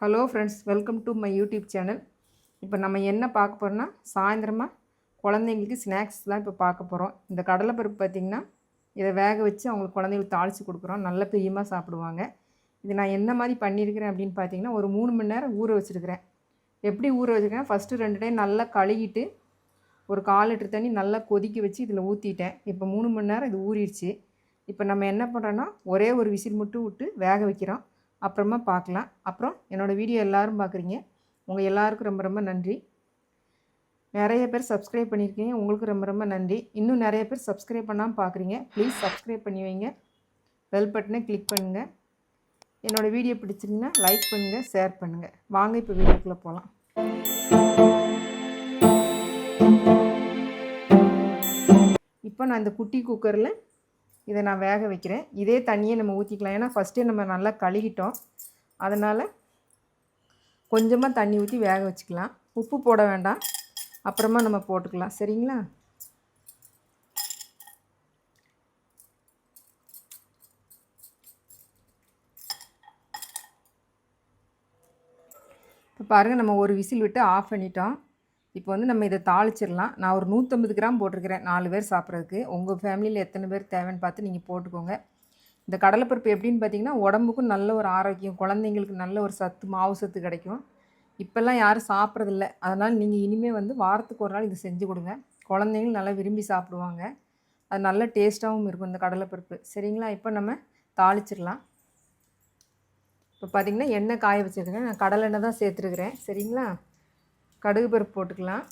Hello friends welcome to my YouTube channel இப்போ நம்ம என்ன பார்க்க போகிறோம்னா சாயந்தரமாக குழந்தைங்களுக்கு ஸ்நாக்ஸ் தான் இப்போ பார்க்க போகிறோம் இந்த கடலைப்பருப்பு பார்த்திங்கன்னா இதை வேக வச்சு அவங்களுக்கு குழந்தைங்களுக்கு தாளித்து கொடுக்குறோம். நல்ல பிரியமாக சாப்பிடுவாங்க. இது நான் என்ன மாதிரி பண்ணியிருக்கிறேன் அப்படின்னு பார்த்தீங்கன்னா ஒரு மூணு மணி நேரம் ஊற வச்சுருக்கிறேன். எப்படி ஊற வச்சுருக்கேன் ஃபஸ்ட்டு ரெண்டு டைம் நல்லா கழுகிட்டு ஒரு கால் லிட்டர் தண்ணி நல்லா கொதிக்க வச்சு இதில் ஊற்றிட்டேன் இப்போ மூணு மணி நேரம் இது ஊறிடுச்சு. இப்போ நம்ம என்ன பண்ணுறோன்னா ஒரே ஒரு விசில் மட்டும் விட்டு வேக வைக்கிறோம். அப்புறமா பார்க்கலாம். அப்புறம் என்னோடய வீடியோ எல்லோரும் பார்க்குறீங்க. உங்கள் எல்லாருக்கும் ரொம்ப ரொம்ப நன்றி. நிறைய பேர் சப்ஸ்கிரைப் பண்ணியிருக்கீங்க. உங்களுக்கு ரொம்ப ரொம்ப நன்றி. இன்னும் நிறைய பேர் சப்ஸ்கிரைப் பண்ணாமல் பார்க்குறீங்க. ப்ளீஸ் சப்ஸ்கிரைப் பண்ணி வைங்க. பெல் பட்டனை கிளிக் பண்ணுங்கள் என்னோடய வீடியோ பிடிச்சிங்கன்னா லைக் பண்ணுங்கள் ஷேர் பண்ணுங்கள் வாங்க இப்போ வீடியோக்குள்ளே போகலாம் இப்போ நான் இந்த குட்டி குக்கரில் இதை நான் வேக வைக்கிறேன். இதே தண்ணியை நம்ம ஊற்றிக்கலாம் ஏன்னா ஃபஸ்ட்டே நம்ம நல்லா கழுகிட்டோம். அதனால் கொஞ்சமாக தண்ணி ஊற்றி வேக வச்சுக்கலாம். உப்பு போட வேண்டாம். அப்புறமா நம்ம போட்டுக்கலாம். சரிங்களா? இப்போ பாருங்கள் நம்ம ஒரு விசில் விட்டு ஆஃப் பண்ணிட்டோம். இப்போ வந்து நம்ம இதை தாளிச்சிடலாம். நான் ஒரு நூற்றம்பது கிராம் போட்டிருக்கிறேன் நாலு பேர் சாப்பிட்றதுக்கு. உங்கள் ஃபேமிலியில் எத்தனை பேர் தேவைன்னு பார்த்து நீங்கள் போட்டுக்கோங்க. இந்த கடலைப்பருப்பு எப்படின்னு பார்த்தீங்கன்னா உடம்புக்கும் நல்ல ஒரு ஆரோக்கியம் குழந்தைங்களுக்கு நல்ல ஒரு சத்து மாவு சத்து கிடைக்கும். இப்போல்லாம் யாரும் சாப்பிட்றதில்ல. அதனால் நீங்கள் இனிமேல் வந்து வாரத்துக்கு ஒரு நாள் இது செஞ்சு கொடுங்க. குழந்தைங்களும் நல்லா விரும்பி சாப்பிடுவாங்க. அது நல்ல டேஸ்ட்டாகவும் இருக்கும் இந்த கடலைப்பருப்பு. சரிங்களா? இப்போ நம்ம தாளிச்சிடலாம். இப்போ பார்த்திங்கன்னா எண்ணெய் காய வச்சுருக்கேன் நான் கடலெண்ணெய் தான் சேர்த்துருக்குறேன். சரிங்களா? கடுகு பருப்பு போட்டுக்கலாம்.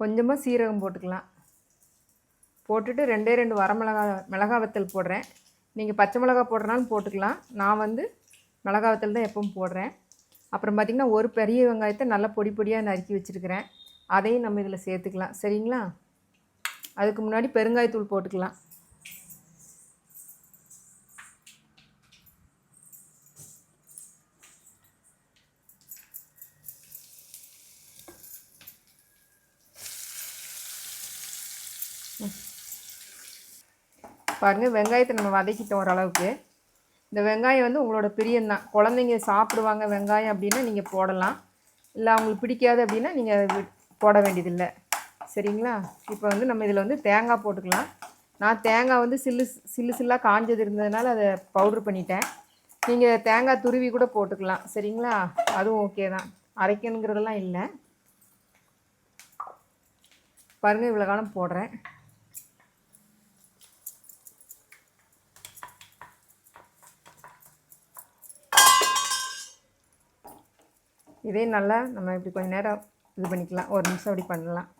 கொஞ்சமாக சீரகம் போட்டுக்கலாம். போட்டுட்டு ரெண்டே ரெண்டு வரமிளகா மிளகா வத்தல் போடுறேன். நீங்கள் பச்சை மிளகா போடுறனாலும் போட்டுக்கலாம். நான் வந்து மிளகா வத்தல் தான் எப்பவும் போடுறேன். அப்புறம் பார்த்திங்கன்னா ஒரு பெரிய வெங்காயத்தை நல்லா பொடி பொடியாக நறுக்கி வச்சுருக்கிறேன். அதையும் நம்ம இதில் சேர்த்துக்கலாம். சரிங்களா? அதுக்கு முன்னாடி பெருங்காயத்தூள் போட்டுக்கலாம். பாருங்கள் வெங்காயத்தை நம்ம வதக்கிட்டோம் ஓரளவுக்கு. இந்த வெங்காயம் வந்து உங்களோட பிரியம்தான் குழந்தைங்க சாப்பிடுவாங்க வெங்காயம் அப்படின்னா நீங்கள் போடலாம். இல்லை அவங்களுக்கு பிடிக்காது அப்படின்னா நீங்கள் போட வேண்டியதில்லை. சரிங்களா? இப்போ வந்து நம்ம இதில் வந்து தேங்காய் போட்டுக்கலாம். நான் தேங்காய் வந்து சில்லு சில்லு சில்லாக காஞ்சது இருந்ததுனால அதை பவுட்ரு பண்ணிட்டேன். நீங்கள் தேங்காய் துருவி கூட போட்டுக்கலாம். சரிங்களா? அதுவும் ஓகே தான். அரைக்கணுங்கிறதெல்லாம் இல்லை. பாருங்கள் இவ்வளோ காலம் போடுறேன். இதே நல்லா நம்ம இப்படி கொஞ்சம் நேரம் இது பண்ணிக்கலாம். ஒரு நிமிஷம் அப்படி பண்ணலாம்.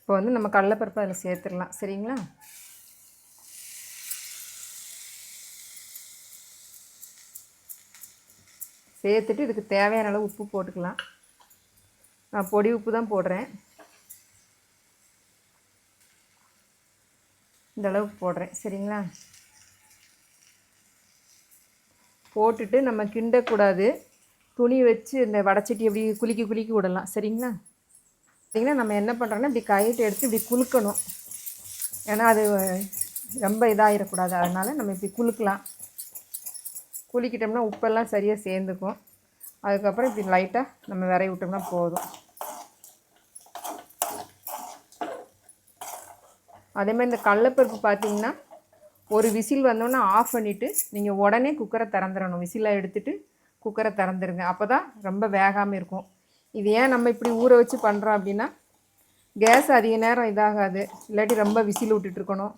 இப்போ வந்து நம்ம கடலைப்பருப்பு அதில் சேர்த்துடலாம். சரிங்களா? சேர்த்துட்டு இதுக்கு தேவையான அளவு உப்பு போட்டுக்கலாம். நான் பொடி உப்பு தான் போடுறேன். இந்த அளவுக்கு போடுறேன். சரிங்களா? போட்டுட்டு நம்ம கிண்டக்கூடாது. துணி வச்சு இந்த வடச்சட்டி அப்படி குலுக்கி குலுக்கி விடலாம். சரிங்களா? பார்த்திங்கன்னா நம்ம என்ன பண்ணுறோன்னா இப்படி கையிட்டு எடுத்து இப்படி குலுக்கணும். ஏன்னா அது ரொம்ப இதாகிடக்கூடாது அதனால் நம்ம இப்படி குலுக்கலாம். குலுக்கிட்டோம்னா உப்பெல்லாம் சரியாக சேர்ந்துக்கும். அதுக்கப்புறம் இப்படி லைட்டாக நம்ம விரைய விட்டோம்னா போதும். அதேமாதிரி இந்த கடலப்பருப்பு பார்த்தீங்கன்னா ஒரு விசில் வந்தோன்னே ஆஃப் பண்ணிவிட்டு நீங்கள் உடனே குக்கரை திறந்துடணும் விசிலை எடுத்துகிட்டு குக்கரை திறந்துருங்க. அப்போ தான் ரொம்ப வேகாமல் இருக்கும். இது ஏன் நம்ம இப்படி ஊற வச்சு பண்ணுறோம் அப்படின்னா கேஸ் அதிக நேரம் இதாகாது. இல்லாட்டி ரொம்ப விசில் விட்டுட்ருக்கணும்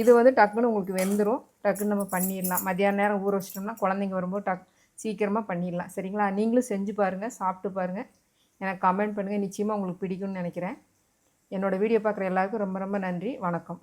இது வந்து டக்குன்னு உங்களுக்கு வெந்துடும் டக்குன்னு நம்ம பண்ணிடலாம். மதியான நேரம் ஊற வச்சிட்டோம்னா குழந்தைங்க வரும்போது டக் சீக்கிரமாக பண்ணிடலாம். சரிங்களா? நீங்களும் செஞ்சு பாருங்கள் சாப்பிட்டு பாருங்கள் எனக்கு கமெண்ட் பண்ணுங்கள் நிச்சயமாக உங்களுக்கு பிடிக்கும்னு நினைக்கிறேன். என்னோடய வீடியோ பார்க்குற எல்லாருக்கும் ரொம்ப ரொம்ப நன்றி. வணக்கம்.